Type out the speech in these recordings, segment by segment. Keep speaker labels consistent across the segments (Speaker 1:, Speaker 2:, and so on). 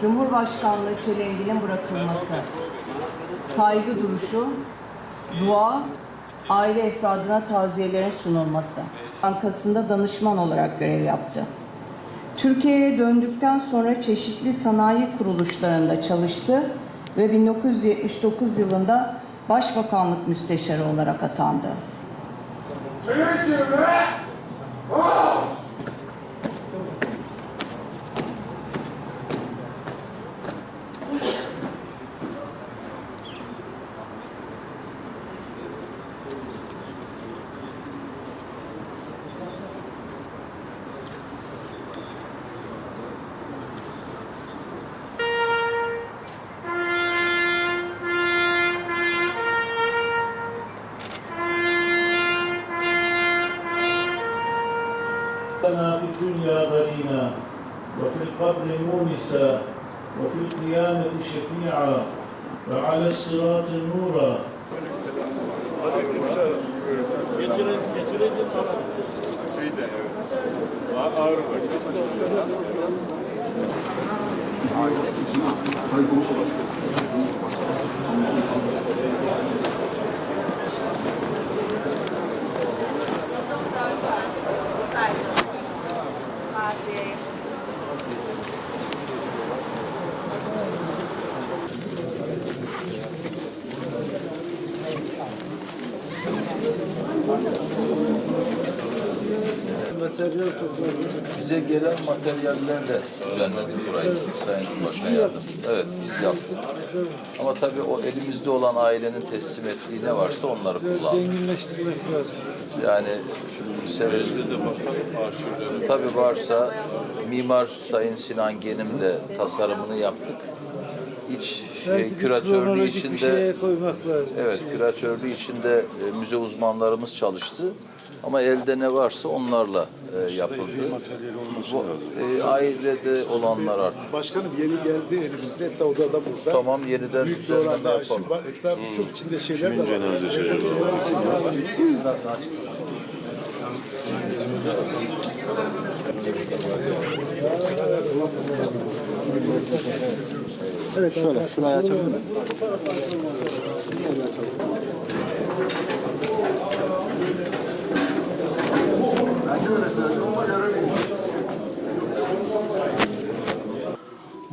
Speaker 1: Cumhurbaşkanlığı çelenginin bırakılması, saygı duruşu, dua, aile efradına taziyelerin sunulması. Bankasında danışman olarak görev yaptı. Türkiye'ye döndükten sonra çeşitli sanayi kuruluşlarında çalıştı ve 1979 yılında Başbakanlık Müsteşarı olarak atandı.
Speaker 2: وفي القبر مونسا وفي القيامة شفيعا وعلى الصراط نورا.
Speaker 3: Materyal topladık.
Speaker 4: Bize gelen materyallerle düzenledik burayı Sayın Cumhurbaşkanı Yardımcı. Evet biz yaptık. Ama tabii o elimizde olan ailenin teslim ettiği ne varsa onları kullandık.
Speaker 3: Zenginleştirmek lazım.
Speaker 4: Yani severiz. Tabii varsa Mimar Sayın Sinan Genim'le tasarımını yaptık. İç şey, küratörlüğü içinde. Evet, küratörlüğü içinde e, müze uzmanlarımız çalıştı. Ama elde ne varsa onlarla e, yapıldı. Bu, e, ailede olanlar artık.
Speaker 5: Başkanım yeni geldi elimizde hatta odada burada.
Speaker 4: Tamam yeniden
Speaker 5: Büyük
Speaker 4: düzenleme
Speaker 5: oranda
Speaker 4: yapalım.
Speaker 5: var. Hatta birçok içinde şeyler de var.
Speaker 3: Evet şöyle şurayı açabilir miyim?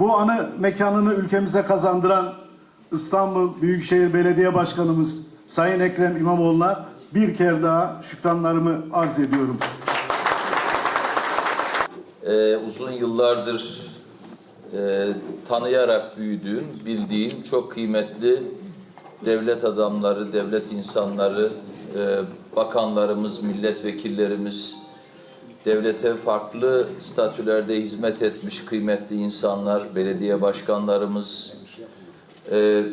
Speaker 5: Bu anı mekanını ülkemize kazandıran İstanbul Büyükşehir Belediye Başkanımız Sayın Ekrem İmamoğlu'na bir kere daha şükranlarımı arz ediyorum.
Speaker 4: Ee, uzun yıllardır e, tanıyarak büyüdüğüm, bildiğim çok kıymetli devlet adamları, devlet insanları, e, bakanlarımız, milletvekillerimiz, devlete farklı statülerde hizmet etmiş kıymetli insanlar, belediye başkanlarımız, e,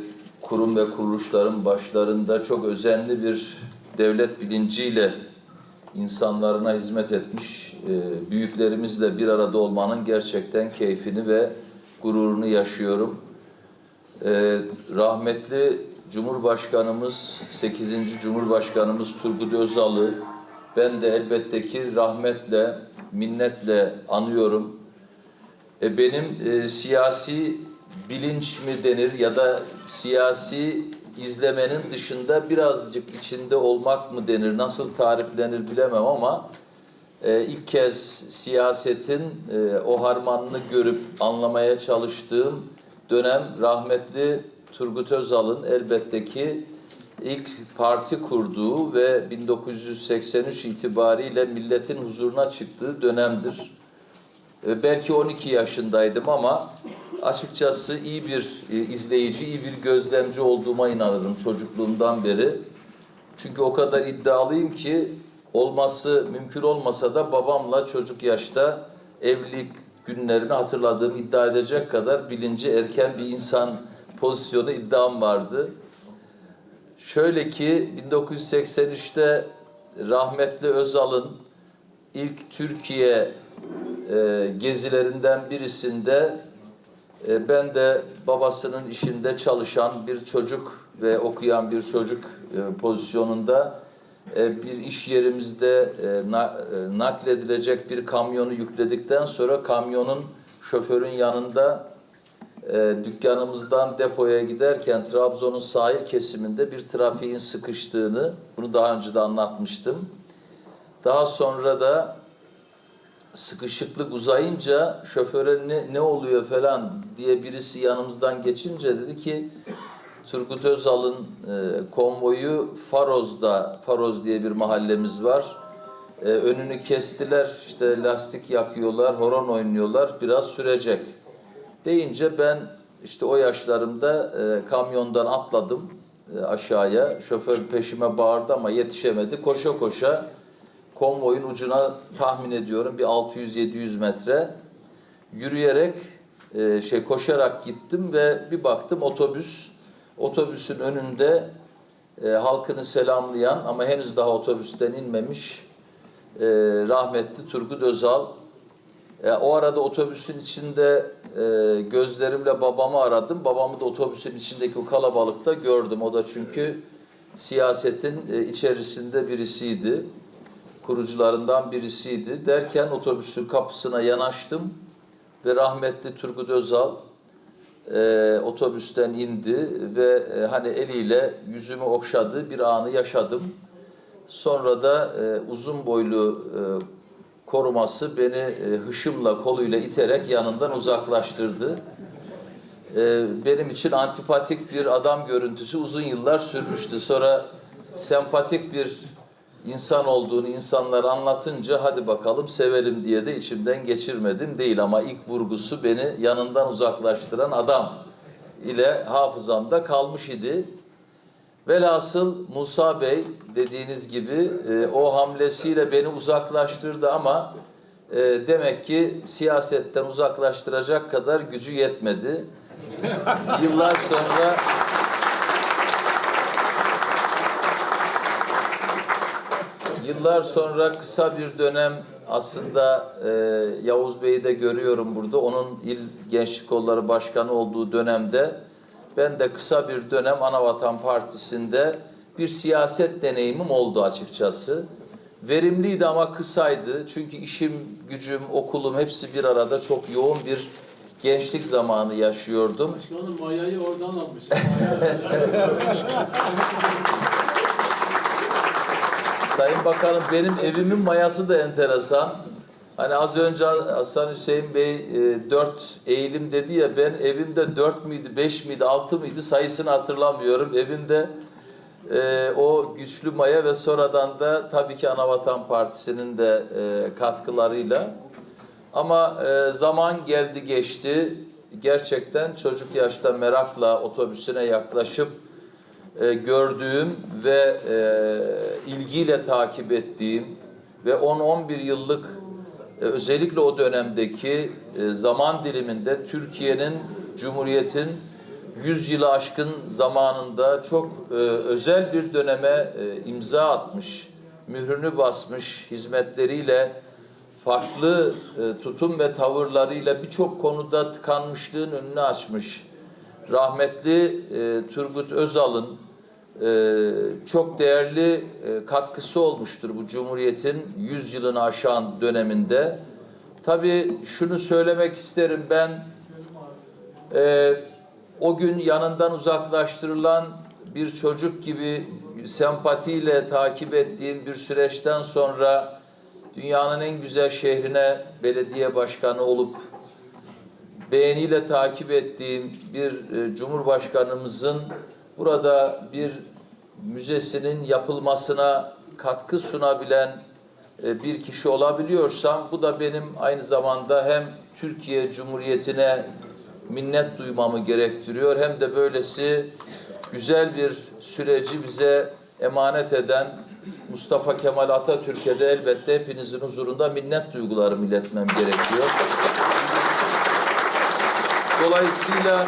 Speaker 4: kurum ve kuruluşların başlarında çok özenli bir devlet bilinciyle insanlarına hizmet etmiş e, büyüklerimizle bir arada olmanın gerçekten keyfini ve gururunu yaşıyorum. E, rahmetli Cumhurbaşkanımız, 8. Cumhurbaşkanımız Turgut Özal'ı ben de elbette ki rahmetle, minnetle anıyorum. E, benim e, siyasi bilinç mi denir ya da siyasi izlemenin dışında birazcık içinde olmak mı denir, nasıl tariflenir bilemem ama e, ilk kez siyasetin e, o harmanını görüp anlamaya çalıştığım dönem rahmetli Turgut Özal'ın elbette ki ilk parti kurduğu ve 1983 itibariyle milletin huzuruna çıktığı dönemdir. E, belki 12 yaşındaydım ama açıkçası iyi bir e, izleyici, iyi bir gözlemci olduğuma inanırım çocukluğumdan beri. Çünkü o kadar iddialıyım ki olması mümkün olmasa da babamla çocuk yaşta evlilik günlerini hatırladığım iddia edecek kadar bilinci erken bir insan pozisyonu iddiam vardı. Şöyle ki 1983'te rahmetli Özal'ın ilk Türkiye e, gezilerinden birisinde e, ben de babasının işinde çalışan bir çocuk ve okuyan bir çocuk e, pozisyonunda e, bir iş yerimizde e, na- e, nakledilecek bir kamyonu yükledikten sonra kamyonun şoförün yanında e, dükkanımızdan depoya giderken Trabzon'un sahil kesiminde bir trafiğin sıkıştığını, bunu daha önce de anlatmıştım. Daha sonra da sıkışıklık uzayınca şoföre ne, ne oluyor falan diye birisi yanımızdan geçince dedi ki Turgut Özal'ın e, konvoyu Faroz'da, Faroz diye bir mahallemiz var. E, önünü kestiler, işte lastik yakıyorlar, horon oynuyorlar, biraz sürecek. Deyince ben işte o yaşlarımda e, kamyondan atladım e, aşağıya. Şoför peşime bağırdı ama yetişemedi. Koşa koşa konvoyun ucuna tahmin ediyorum bir 600-700 metre yürüyerek e, şey koşarak gittim ve bir baktım otobüs otobüsün önünde e, halkını selamlayan ama henüz daha otobüsten inmemiş e, rahmetli Turgut Özal e, o arada otobüsün içinde e, gözlerimle babamı aradım. Babamı da otobüsün içindeki o kalabalıkta gördüm. O da çünkü siyasetin e, içerisinde birisiydi. Kurucularından birisiydi. Derken otobüsün kapısına yanaştım ve rahmetli Turgut Özal e, otobüsten indi ve e, hani eliyle yüzümü okşadığı bir anı yaşadım. Sonra da e, uzun boylu e, koruması beni e, hışımla koluyla iterek yanından uzaklaştırdı. E, benim için antipatik bir adam görüntüsü uzun yıllar sürmüştü. Sonra sempatik bir insan olduğunu insanlar anlatınca hadi bakalım sevelim diye de içimden geçirmedim değil ama ilk vurgusu beni yanından uzaklaştıran adam ile hafızamda kalmış idi. Velhasıl Musa Bey dediğiniz gibi e, o hamlesiyle beni uzaklaştırdı ama e, demek ki siyasetten uzaklaştıracak kadar gücü yetmedi. Yıllar sonra Yıllar sonra kısa bir dönem aslında e, Yavuz Bey'i de görüyorum burada. Onun İl Gençlik Kolları Başkanı olduğu dönemde ben de kısa bir dönem Anavatan Partisi'nde bir siyaset deneyimim oldu açıkçası. Verimliydi ama kısaydı. Çünkü işim, gücüm, okulum hepsi bir arada çok yoğun bir gençlik zamanı yaşıyordum.
Speaker 6: Başkanım mayayı oradan almış.
Speaker 4: Sayın Bakanım benim evimin mayası da enteresan. Hani az önce Hasan Hüseyin Bey e, dört eğilim dedi ya ben evimde dört müydü, beş miydi, altı mıydı sayısını hatırlamıyorum. Evimde e, o güçlü maya ve sonradan da tabii ki Anavatan Partisi'nin de e, katkılarıyla. Ama e, zaman geldi geçti. Gerçekten çocuk yaşta merakla otobüsüne yaklaşıp e, gördüğüm ve e, ilgiyle takip ettiğim ve 10-11 yıllık özellikle o dönemdeki e, zaman diliminde Türkiye'nin Cumhuriyet'in 100 yılı aşkın zamanında çok e, özel bir döneme e, imza atmış, mührünü basmış hizmetleriyle farklı e, tutum ve tavırlarıyla birçok konuda tıkanmışlığın önünü açmış. Rahmetli e, Turgut Özal'ın e, çok değerli e, katkısı olmuştur bu Cumhuriyet'in 100 yılını aşan döneminde. Tabii şunu söylemek isterim ben e, o gün yanından uzaklaştırılan bir çocuk gibi sempatiyle takip ettiğim bir süreçten sonra dünyanın en güzel şehrine belediye başkanı olup beğeniyle takip ettiğim bir e, cumhurbaşkanımızın burada bir müzesinin yapılmasına katkı sunabilen e, bir kişi olabiliyorsam bu da benim aynı zamanda hem Türkiye Cumhuriyeti'ne minnet duymamı gerektiriyor hem de böylesi güzel bir süreci bize emanet eden Mustafa Kemal Atatürk'e de elbette hepinizin huzurunda minnet duygularımı iletmem gerekiyor. Dolayısıyla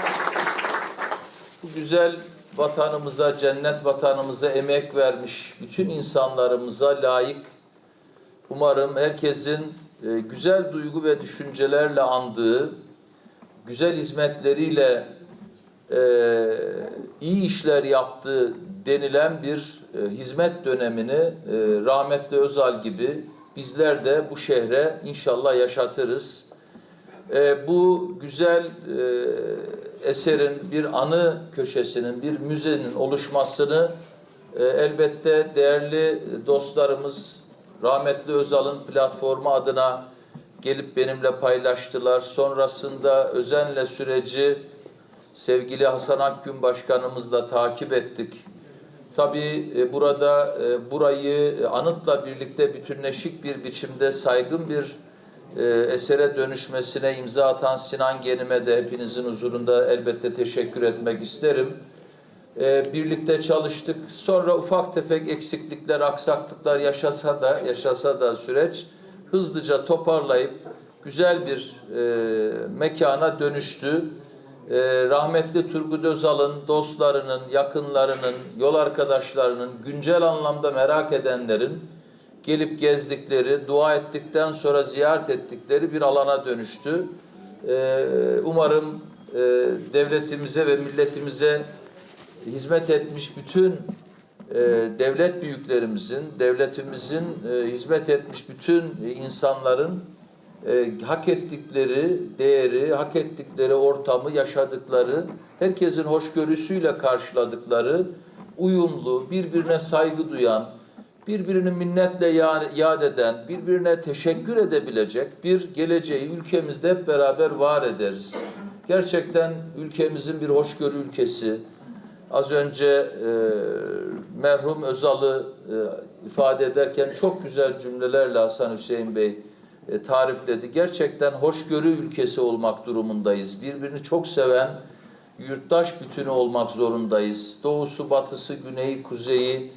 Speaker 4: bu güzel vatanımıza, cennet vatanımıza emek vermiş bütün insanlarımıza layık umarım herkesin e, güzel duygu ve düşüncelerle andığı, güzel hizmetleriyle e, iyi işler yaptığı denilen bir e, hizmet dönemini rahmetli Özal gibi bizler de bu şehre inşallah yaşatırız. E, bu güzel e, eserin bir anı köşesinin, bir müzenin oluşmasını e, elbette değerli dostlarımız rahmetli Özal'ın platformu adına gelip benimle paylaştılar. Sonrasında özenle süreci sevgili Hasan Akgün Başkanımızla takip ettik. Tabii e, burada e, burayı e, anıtla birlikte bütünleşik bir biçimde saygın bir e, esere dönüşmesine imza atan Sinan Genim'e de hepinizin huzurunda elbette teşekkür etmek isterim. E, birlikte çalıştık. Sonra ufak tefek eksiklikler, aksaklıklar yaşasa da yaşasa da süreç hızlıca toparlayıp güzel bir e, mekana dönüştü. E, rahmetli Turgut Özal'ın dostlarının, yakınlarının, yol arkadaşlarının, güncel anlamda merak edenlerin gelip gezdikleri, dua ettikten sonra ziyaret ettikleri bir alana dönüştü. Ee, umarım e, devletimize ve milletimize hizmet etmiş bütün e, devlet büyüklerimizin, devletimizin e, hizmet etmiş bütün insanların e, hak ettikleri değeri, hak ettikleri ortamı yaşadıkları, herkesin hoşgörüsüyle karşıladıkları, uyumlu, birbirine saygı duyan, birbirini minnetle ya- yad eden, birbirine teşekkür edebilecek bir geleceği ülkemizde hep beraber var ederiz. Gerçekten ülkemizin bir hoşgörü ülkesi. Az önce e, merhum Özal'ı e, ifade ederken çok güzel cümlelerle Hasan Hüseyin Bey e, tarifledi. Gerçekten hoşgörü ülkesi olmak durumundayız. Birbirini çok seven, yurttaş bütünü olmak zorundayız. Doğusu, batısı, güneyi, kuzeyi,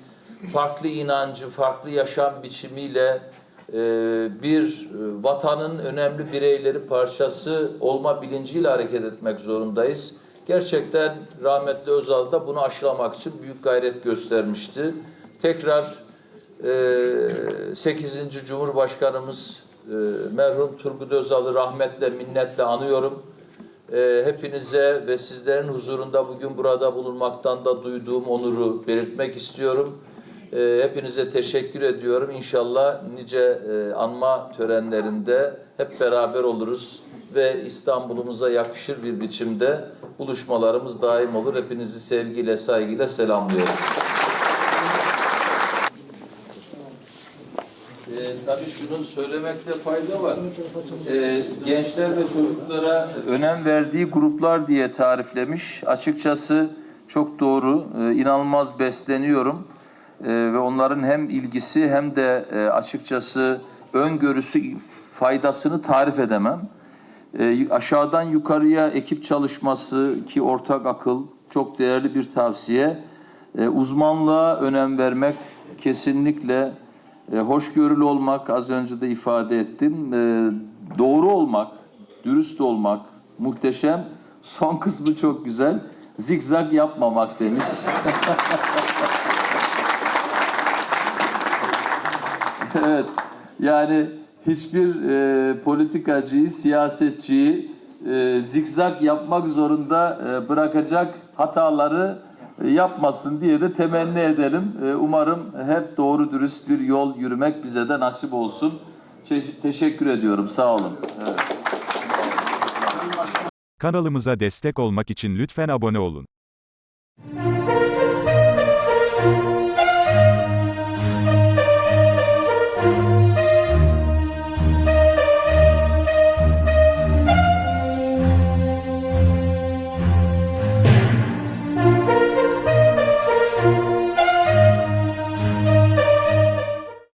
Speaker 4: farklı inancı, farklı yaşam biçimiyle e, bir e, vatanın önemli bireyleri parçası olma bilinciyle hareket etmek zorundayız. Gerçekten rahmetli Özal da bunu aşılamak için büyük gayret göstermişti. Tekrar e, 8. Cumhurbaşkanımız e, merhum Turgut Özal'ı rahmetle, minnetle anıyorum. E, hepinize ve sizlerin huzurunda bugün burada bulunmaktan da duyduğum onuru belirtmek istiyorum. E, hepinize teşekkür ediyorum. İnşallah nice e, anma törenlerinde hep beraber oluruz ve İstanbul'umuza yakışır bir biçimde buluşmalarımız daim olur. Hepinizi sevgiyle, saygıyla selamlıyorum. E, tabii şunu söylemekte fayda var. E, gençler ve çocuklara önem verdiği gruplar diye tariflemiş. Açıkçası çok doğru. E, inanılmaz besleniyorum. E, ve onların hem ilgisi hem de e, açıkçası öngörüsü faydasını tarif edemem. E, aşağıdan yukarıya ekip çalışması ki ortak akıl çok değerli bir tavsiye. E, uzmanlığa önem vermek kesinlikle e, hoşgörülü olmak az önce de ifade ettim. Doğru olmak, dürüst olmak muhteşem. Son kısmı çok güzel. Zigzag yapmamak demiş. evet. Yani hiçbir e, politikacıyı, siyasetçiyi e, zikzak yapmak zorunda e, bırakacak hataları yapmasın diye de temenni ederim. E, umarım hep doğru dürüst bir yol yürümek bize de nasip olsun. Çe- teşekkür ediyorum. Sağ olun. Evet.
Speaker 7: Kanalımıza destek olmak için lütfen abone olun.